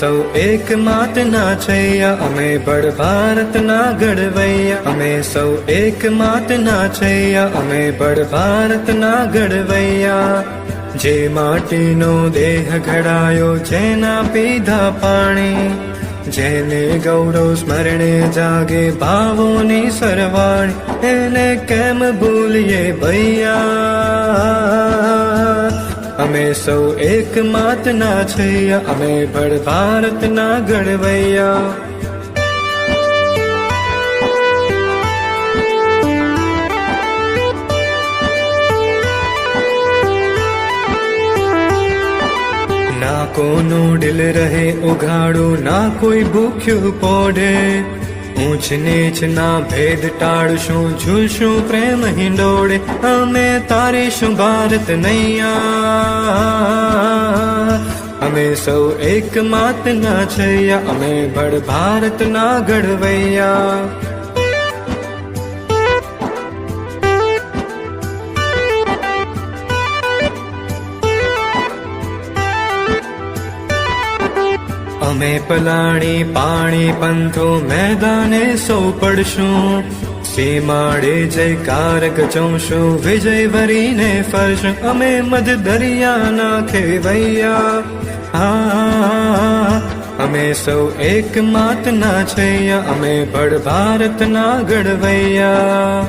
સૌ એક માતના છૈયા. અમે બળ ભારતના ઘડવૈયા. અમે સૌ એક માતના છૈયા. અમે બળ ભારતના ઘડવૈયા. જે માટીનો દેહ ઘડાયો, જેના પીધા પાણી, જેને ગૌરવ સ્મરણે જાગે ભાવોની સરવાણી, એને કેમ ભૂલીએ ભૈયા? અમે સૌ એક માતના છૈયા અમે ભળ ભારતના ઘડવૈયા. ના કોનું દિલ રહે, ઉઘાડું, ના કોઈ ભૂખ્યું પોઢે. ઊંચ નીચ ના ભેદ ટાળશું, ઝૂલશું પ્રેમ હિંડોળે, અમે તારીશું ભારત નૈયા. અમે સૌ એક માતના છૈયા, અમે ભળ ભારતના ઘડવૈયા. અમે પલાણી પાણી પંથો મેદાને સૌ પડશું. સીમાડે જયકાર ગચોશું વિજય વરીને ફરશું. અમે મધ દરિયાના ખેવૈયા. હા અમે સૌ એક માતના છૈયા, અમે ભળ ભારતના ઘડવૈયા.